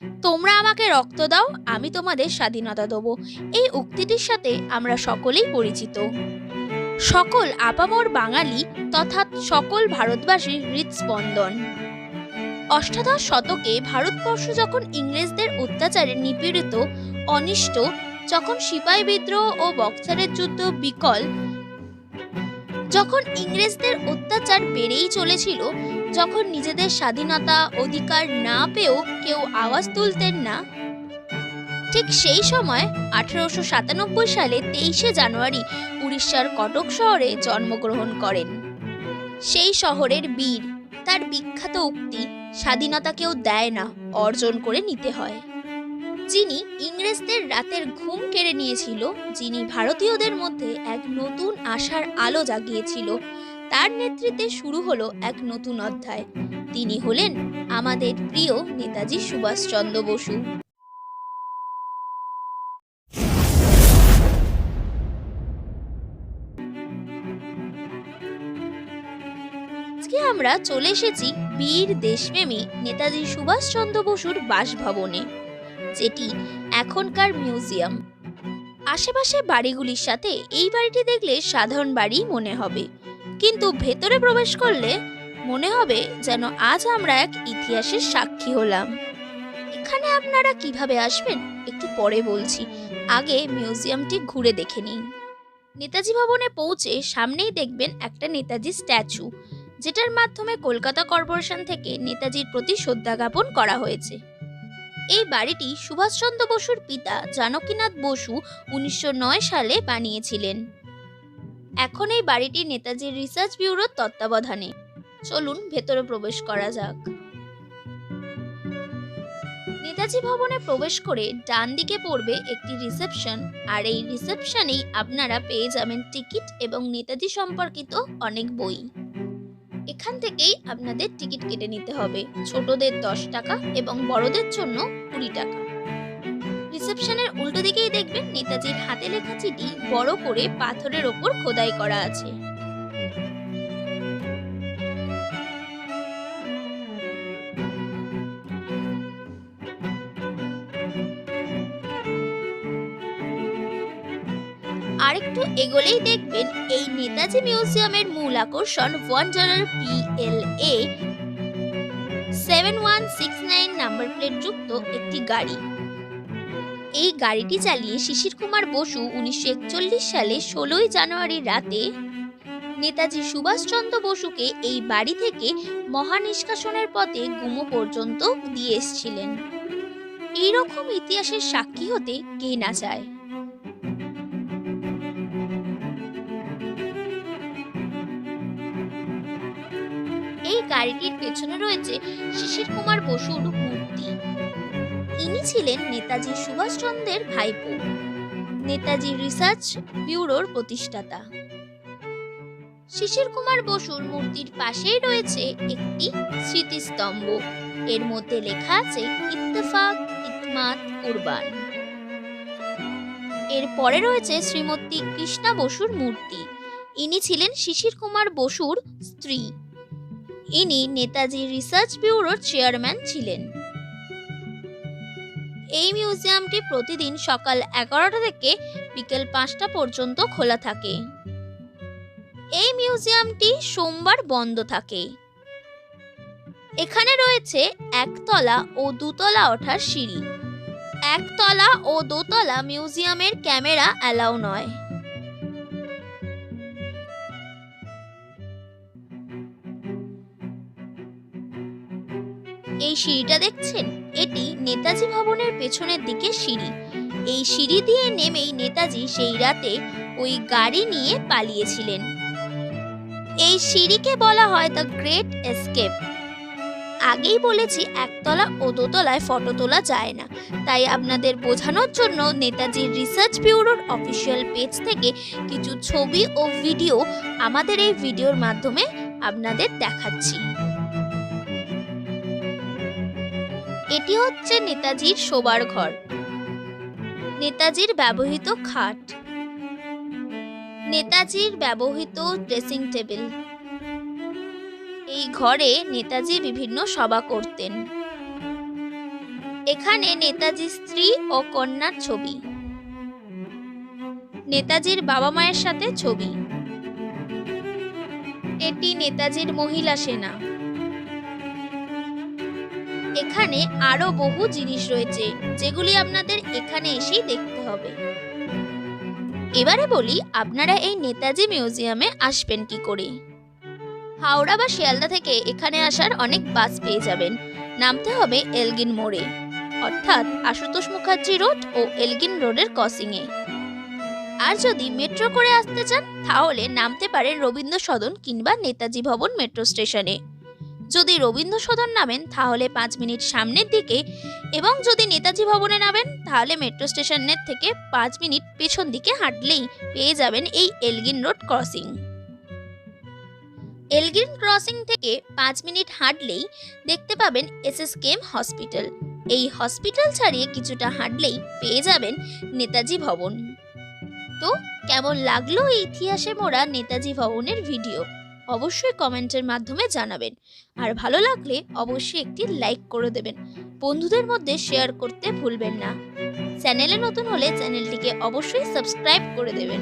তোমরা আমাকে রক্ত দাও, আমি তোমাদের স্বাধীনতা দেবো। এই উক্তিটির সাথে আমরা সকলেই পরিচিত। সকল আপামর বাঙালি তথা সকল ভারতবাসীর হৃদস্পন্দন। অষ্টাদশ শতকে ভারতবর্ষ যখন ইংরেজদের অত্যাচারে নিপীড়িত, অনিষ্ট, যখন সিপাই বিদ্রোহ ও বক্সারের যুদ্ধ বিকল যখন ইংরেজদের অত্যাচার বেড়েই চলেছিল, যখন নিজেদের স্বাধীনতা অধিকার না পেয়েও কেউ আওয়াজ তুলতেন না, ঠিক সেই সময় আঠারোশো সাতানব্বই সালে তেইশে জানুয়ারি উড়িষ্যার কটক শহরে জন্মগ্রহণ করেন। সেই শহরের বীর, তার বিখ্যাত উক্তি, স্বাধীনতা কেউ দেয় না, অর্জন করে নিতে হয়। যিনি ইংরেজদের রাতের ঘুম কেড়ে নিয়েছিল, যিনি ভারতীয়দের মধ্যে এক নতুন আশার আলো জাগিয়েছিল। তার নেতৃত্বে শুরু হলো এক নতুন অধ্যায়। তিনি হলেন আমাদের প্রিয় নেতাজি সুভাষচন্দ্র বসু। আজকে আমরা চলে এসেছি বীর দেশপ্রেমী নেতাজি সুভাষচন্দ্র বসুর বাসভবনে। যেটি এখনকার মিউজিয়াম। আশেপাশে বাড়িগুলির সাথে এই বাড়িটি দেখলে সাধারণ বাড়ি মনে হবে। কিন্তু ভেতরে প্রবেশ করলে মনে হবে যেন আজ আমরা এক ইতিহাসের সাক্ষী হলাম। এখানে আপনারা কীভাবে আসবেন একটু পরে বলছি। আগে মিউজিয়ামটি ঘুরে দেখে নিন। নেতাজি ভবনে পৌঁছে সামনেই দেখবেন একটা নেতাজি স্ট্যাচু, যেটার মাধ্যমে কলকাতা কর্পোরেশন থেকে নেতাজির প্রতি শ্রদ্ধা জ্ঞাপন করা হয়েছে। এই বাড়িটি সুভাষচন্দ্র বসুর পিতা জানকীনাথ বসু উনিশশো নয় সালে বানিয়েছিলেন। এখন এই বাড়িটি নেতাজির রিসার্চ ব্যুরোর তত্ত্বাবধানে। চলুন ভেতরে প্রবেশ করা যাক। নেতাজি ভবনে প্রবেশ করে ডান দিকে পড়বে একটি রিসেপশন, আর এই রিসেপশনেই আপনারা পেয়ে যাবেন টিকিট এবং নেতাজি সম্পর্কিত অনেক বই। এখান থেকেই আপনাদের টিকিট কেটে নিতে হবে। ছোটদের দশ টাকা এবং বড়দের জন্য কুড়ি টাকা। রিসেপশনের উল্টো দিকেই দেখবেন নেতাজির হাতে লেখা চিঠি বড় করে পাথরের ওপর খোদাই করা আছে। আরেকটু এগোলেই দেখবেন এই নেতাজি মিউজিয়ামের মূল আকর্ষণ wanderer PLA seven one six nine number plate যুক্ত একটি গাড়ি। এই গাড়িটি চালিয়ে শিশির কুমার বসু উনিশশো একচল্লিশ সালে ষোলোই জানুয়ারি রাতে নেতাজি সুভাষচন্দ্র বসুকে এই বাড়ি থেকে মহানিষ্কাশনের পথে গুমো পর্যন্ত দিয়ে এসেছিলেন। এইরকম ইতিহাসের সাক্ষী হতে কে না চায়। এই গাড়িটির পেছনে রয়েছে শিশির কুমার বসুর মূর্তি। ইনি ছিলেন নেতাজি সুভাষচন্দ্রের ভাইপো, নেতাজি রিসার্চ ব্যুরোর প্রতিষ্ঠাতা। শিশির কুমার বসুর মূর্তির পাশেই রয়েছে একটি স্মৃতিস্তম্ভ। এর মধ্যে লেখা আছে, ইত্তেফাক, ইতমাত, কুরবান। এর পরে রয়েছে শ্রীমতী কৃষ্ণা বসুর মূর্তি। ইনি ছিলেন শিশির কুমার বসুর স্ত্রী। ইনি নেতাজি রিসার্চ ব্যুরোর চেয়ারম্যান ছিলেন। এই মিউজিয়ামটি প্রতিদিন সকাল এগারোটা থেকে বিকেল পাঁচটা পর্যন্ত খোলা থাকে। এই মিউজিয়ামটি সোমবার বন্ধ থাকে। এখানে রয়েছে একতলা ও দুতলা ওঠার সিঁড়ি। একতলা ও দোতলা মিউজিয়ামের ক্যামেরা অ্যালাউ নয়। এই সিঁড়িটা দেখছেন? এটি নেতাজি ভবনের পেছনের দিকে সিঁড়ি। এই সিঁড়ি দিয়ে নেমেই নেতাজি সেই রাতে ওই গাড়ি নিয়ে পালিয়েছিলেন। এই সিঁড়িকে বলা হয় দ্য গ্রেট এসকেপ। আগেই বলেছি, একতলা ও দোতলায় ফটো তোলা যায় না। তাই আপনাদের বোঝানোর জন্য নেতাজির রিসার্চ ব্যুরোর অফিসিয়াল পেজ থেকে কিছু ছবি ও ভিডিও আমাদের এই ভিডিওর মাধ্যমে আপনাদের দেখাচ্ছি। এটি হচ্ছে নেতাজির শোবার ঘর। নেতাজির ব্যবহৃত খাট। নেতাজির ব্যবহৃত ড্রেসিং টেবিল। এই ঘরে নেতাজি বিভিন্ন সভা করতেন। এখানে নেতাজির স্ত্রী ও কন্যার ছবি। নেতাজির বাবা মায়ের সাথে ছবি। এটি নেতাজির মহিলা সেনা। এখানে আরও বহু জিনিস রয়েছে, যেগুলি আপনাদের এখানে এসেই দেখতে হবে। এবারে বলি, আপনারা এই নেতাজি মিউজিয়ামে আসবেন কি করে? হাওড়া বা শিয়ালদা থেকে এখানে আসার অনেক বাস পেয়ে যাবেন। নামতে হবে এলগিন মোড়ে। অর্থাৎ আশুতোষ মুখার্জি রোড ও এলগিন রোডের ক্রসিংয়ে। আর যদি মেট্রো করে আসতে চান, তাহলে নামতে পারেন রবীন্দ্র সদন কিংবা নেতাজি ভবন মেট্রো স্টেশনে। যদি রবীন্দ্র সদন নামেন, তাহলে পাঁচ মিনিট সামনের দিকে এবং যদি নেতাজি ভবনে নামেন, তাহলে মেট্রো স্টেশনের থেকে পাঁচ মিনিট পেছন দিকে হাঁটলেই পেয়ে যাবেন এই Elgin road crossing. Elgin crossing থেকে পাঁচ মিনিট হাঁটলেই দেখতে পাবেন এসএসকেএম হসপিটাল। এই হসপিটাল ছাড়িয়ে কিছুটা হাঁটলেই পেয়ে যাবেন নেতাজি ভবন। তো, কেমন লাগল ইতিহাসে মোড়া নেতাজি ভবনের ভিডিও? অবশ্যই কমেন্টের মাধ্যমে জানাবেন। আর ভালো লাগলে অবশ্যই একটি লাইক করে দেবেন। বন্ধুদের মধ্যে শেয়ার করতে ভুলবেন না। চ্যানেলে নতুন হলে চ্যানেলটিকে অবশ্যই সাবস্ক্রাইব করে দেবেন।